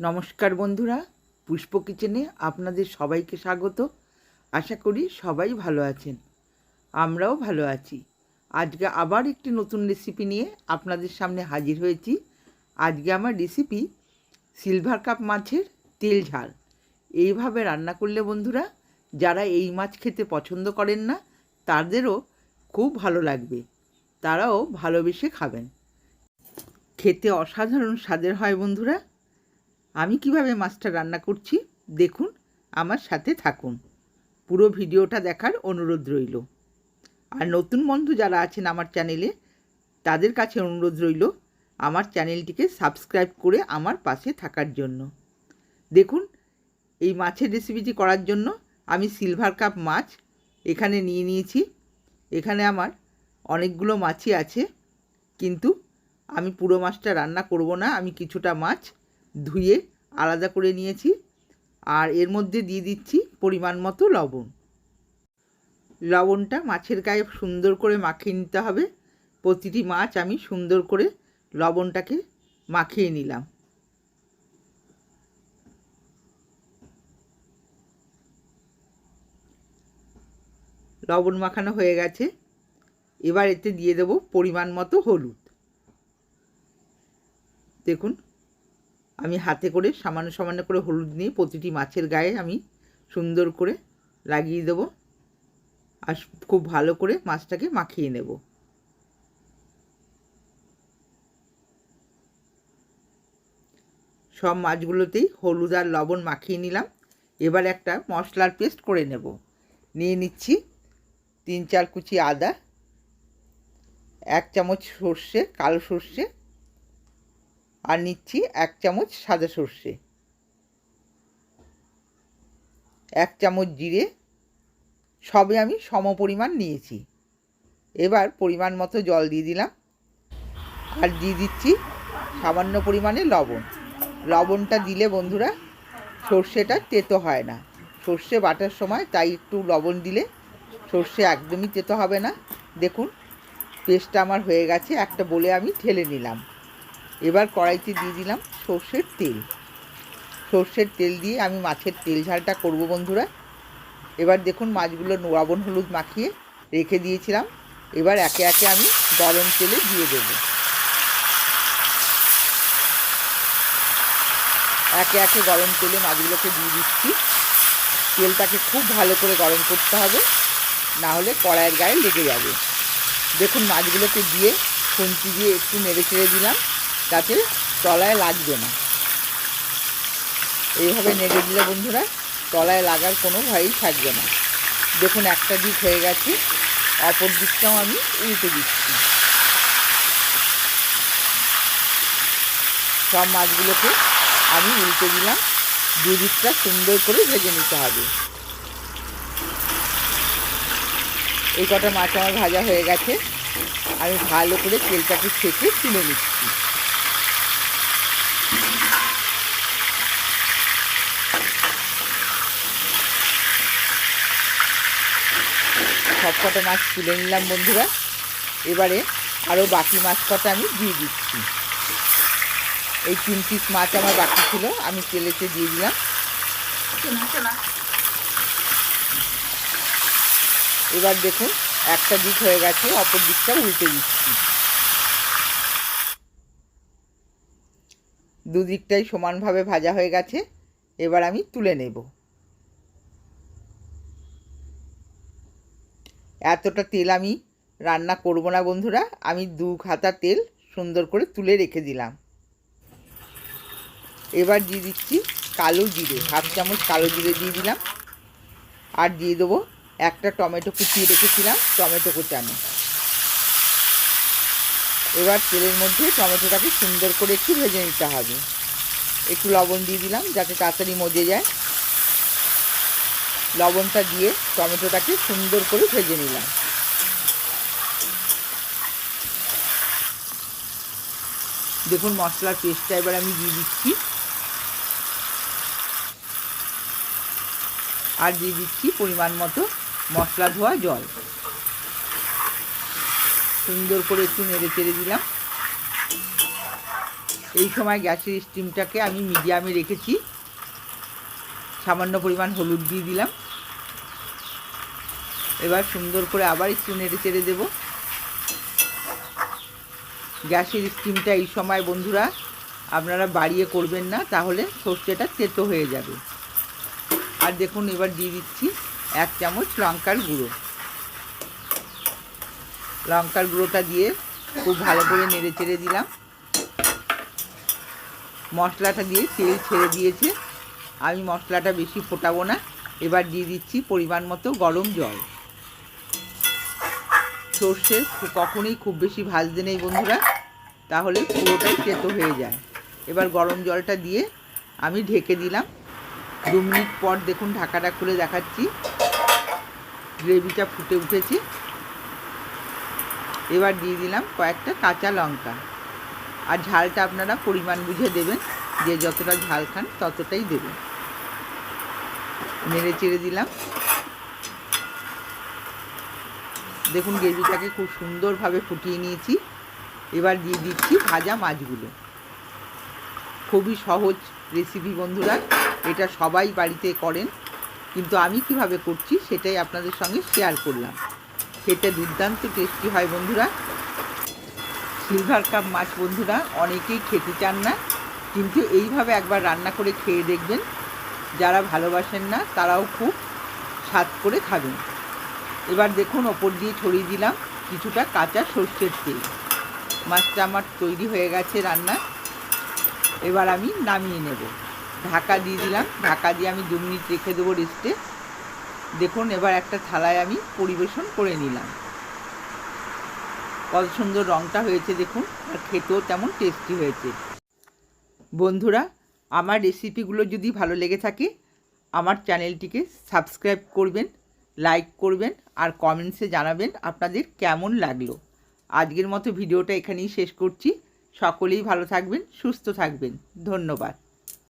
নমস্কার বন্ধুরা, পুষ্প কিচেনে আপনাদের সবাইকে স্বাগত। আশা করি সবাই ভালো আছেন। আমরাও ভালো আছি। আজকে আবার একটি নতুন রেসিপি নিয়ে আপনাদের সামনে হাজির হয়েছি। আজকে আমার রেসিপি সিলভার কাপ মাছের তেল ঝাল। এইভাবে রান্না করলে বন্ধুরা, যারা এই মাছ খেতে পছন্দ করেন না, তাদেরও খুব ভালো লাগবে। তারাও ভালোবেসে খাবেন। খেতে অসাধারণ স্বাদের হয় বন্ধুরা। আমি কীভাবে মাছটা রান্না করছি? দেখুন, আমার সাথে থাকুন। পুরো ভিডিওটা দেখার অনুরোধ রইল। আর নতুন বন্ধু যারা আছেন আমার চ্যানেলে, তাদের কাছে অনুরোধ রইল আমার চ্যানেলটিকে সাবস্ক্রাইব করে আমার পাশে থাকার জন্য। দেখুন, এই মাছের রেসিপিটি করার জন্য আমি সিলভার কাপ মাছ এখানে নিয়ে নিয়েছি। এখানে আমার অনেকগুলো মাছই আছে, কিন্তু আমি পুরো মাছটা রান্না করব না। আমি কিছুটা মাছ ধুয়ে আলাদা করে নিয়েছি আর এর মধ্যে দিয়ে দিচ্ছি পরিমাণ মতো লবণ। লবণটা মাছের গায়ে সুন্দর করে মাখিয়ে নিতে হবে। প্রতিটি মাছ আমি সুন্দর করে লবণটাকে মাখিয়ে নিলাম। লবণ মাখানো হয়ে গেছে। এবার এতে দিয়ে দেব পরিমাণ মতো হলুদ। দেখুন আমি হাতে করে, সামান্য সামান্য করে হলুদ নিয়ে প্রতিটি মাছের গায়ে আমি সুন্দর করে লাগিয়ে দেব আর খুব ভালো করে মাছটাকে মাখিয়ে নেব। সব মাছগুলোতেই হলুদ আর লবণ মাখিয়ে নিলাম। এবার একটা মশলার পেস্ট করে নেব। নিয়ে নিচ্ছি তিন চার কুচি আদা, এক চামচ সর্ষে, কালো সর্ষে আর নিচ্ছি এক চামচ সাদা সর্ষে। এক চামচ জিরে, সবে আমি সম পরিমাণ নিয়েছি। এবার পরিমাণ মতো জল দিয়ে দিলাম। আর দিয়ে দিচ্ছি সামান্য পরিমাণে লবণ। লবণটা দিলে বন্ধুরা সর্ষেটা তেতো হয় না। সর্ষে বাটার সময় তাই একটু লবণ দিলে সর্ষে একদমই তেতো হবে না। দেখুন, পেস্টটা আমার হয়ে গেছে, একটা বলে আমি ঠেলে নিলাম। এবার কড়াইতে দিয়ে দিলাম সর্ষের তেল। সর্ষের তেল দিয়ে আমি মাছের তেল ঝালটা করব বন্ধুরা। এবার দেখুন মাছগুলো লবণ হলুদ মাখিয়ে রেখে দিয়েছিলাম। এবার একে একে আমি গরম তেলে দিয়ে দেবো। একে একে গরম তেলে মাছগুলোকে দিয়ে দিচ্ছি। তেলটাকে খুব ভালো করে গরম করতে হবে, না হলে কড়াইয়ের গায়ে লেগে যাবে। দেখুন মাছগুলোকে দিয়ে খুন্তি দিয়ে একটু নেড়ে চেড়ে দিলাম। যাতে তলায় লাগবে না। এইভাবে নেড়ে দিলে বন্ধুরা, তলায় লাগার কোনো ভয়ই থাকবে না। দেখুন, একটা দিক হয়ে গেছে, অপর দিকটাও আমি উল্টে দিচ্ছি। সব মাছগুলোকে আমি উল্টে দিলাম, দুদিকটা সুন্দর করে ভেজে নিতে হবে। এই কটা মাছ আমার ভাজা হয়ে গেছে, আমি ভালো করে তেলটাকে ছেঁকে তুলে নিচ্ছি। সব কটা মাছ তুলে নিলাম বন্ধুরা। এবারে আরও বাকি মাছ কটা আমি দিয়ে দিচ্ছি। এই তিন পিস মাছ আমার বাকি ছিল, আমি তেলেতে দিয়ে দিলাম। এবার দেখুন, একটা দিক হয়ে গেছে, অপর দিকটা উল্টে দিচ্ছি। দুদিকটাই সমানভাবে ভাজা হয়ে গেছে, এবার আমি তুলে নেব। এতটা তেল আমি রান্না করব না, বন্ধুরা। আমি দু খাতা তেল সুন্দর করে তুলে রেখে দিলাম। এবার দিয়ে দিচ্ছি কালো জিরে, হাফ চামচ কালো জিরে দিয়ে দিলাম। আর দিয়ে দেবো একটা টমেটো কুচিয়ে রেখেছিলাম, টমেটো কোচানো। এবার তেলের মধ্যে টমেটোটাকে সুন্দর করে একটু ভেজে নিতে হবে। একটু লবণ দিয়ে দিলাম, যাতে তাড়াতাড়ি মজে যায়। লবণটা দিয়ে টমেটোটাকে সুন্দর করে ভেজে নিলাম। দেখুন মশলার পেস্টটা এবার আমি দিয়ে দিচ্ছি। আর দিয়ে দিচ্ছি পরিমাণ মতো মশলা ধোয়া জল। সুন্দর করে একটু নেড়ে চেড়ে দিলাম। এই সময় গ্যাসের স্টিমটাকে আমি মিডিয়ামে রেখেছি। সামান্য পরিমাণ হলুদ দিয়ে দিলাম। এবার সুন্দর করে আবার একটু নেড়ে চেড়ে দেবো। গ্যাসের স্টিমটা এই সময় বন্ধুরা, আপনারা বাড়িয়ে করবেন না, তাহলে সর্ষেটা তেতো হয়ে যাবে। আর দেখুন, এবার দিয়ে দিচ্ছি এক চামচ লঙ্কার গুঁড়ো। লঙ্কার গুঁড়োটা দিয়ে খুব ভালো করে নেড়ে চেড়ে দিলাম। মশলাটা দিয়ে তেল ছেড়ে দিয়েছে। আমি মশলাটা বেশি ফোটাবো না। এবার দিয়ে দিচ্ছি পরিমাণ মতো গরম জল। সর্ষে কখনোই খুব বেশি ভাজতে নেই বন্ধুরা। তাহলে পুরোটাই তেতো হয়ে যায়। এবার গরম জলটা দিয়ে আমি ঢেকে দিলাম। দু মিনিট পর দেখুন ঢাকাটা খুলে দেখাচ্ছি। গ্রেভিটা ফুটে উঠেছে। এবার দিয়ে দিলাম কয়েকটা কাঁচা লঙ্কা। আর ঝালটা আপনারা পরিমাণ বুঝে দেবেন। যে যতটা ঝাল খান ততটাই দেবেন। নেড়ে চেড়ে দিলাম। দেখুন গ্রেভিটাকে খুব সুন্দরভাবে ফুটিয়ে নিয়েছি। এবার দিয়ে দিচ্ছি ভাজা মাছগুলো। খুবই সহজ রেসিপি বন্ধুরা, এটা সবাই বাড়িতে করেন। কিন্তু আমি কীভাবে করছি সেটাই আপনাদের সঙ্গে শেয়ার করলাম। খেতে দুর্দান্ত টেস্টি হয় বন্ধুরা। সিলভার কাপ মাছ বন্ধুরা, অনেকেই খেতে চান না। কিন্তু এইভাবে একবার রান্না করে খেয়ে দেখবেন। যারা ভালোবাসেন না, তারাও খুব স্বাদ করে খাবেন। এবার দেখুন ওপর দিয়ে ছড়িয়ে দিলাম কিছুটা কাঁচা সর্ষের তেল। মাছটা আমার তৈরি হয়ে গেছে রান্না। এবার আমি নামিয়ে নেব। ঢাকা দিয়ে দিলাম। ঢাকা দিয়ে আমি দু মিনিট রেখে দেবো রেস্টে দেখুন এবার একটা থালায় আমি পরিবেশন করে নিলাম। কত সুন্দর রঙটা হয়েছে দেখুন। আর খেতেও তেমন টেস্টি হয়েছে। বন্ধুরা আমার রেসিপিগুলো যদি ভালো লেগে থাকে, আমার চ্যানেলটিকে সাবস্ক্রাইব করবেন লাইক করবেন আর কমেন্টসে জানাবেন আপনাদের কেমন লাগল। আজকের মতো ভিডিওটা এখানেই শেষ করছি। সকলেই ভালো থাকবেন, সুস্থ থাকবেন। ধন্যবাদ।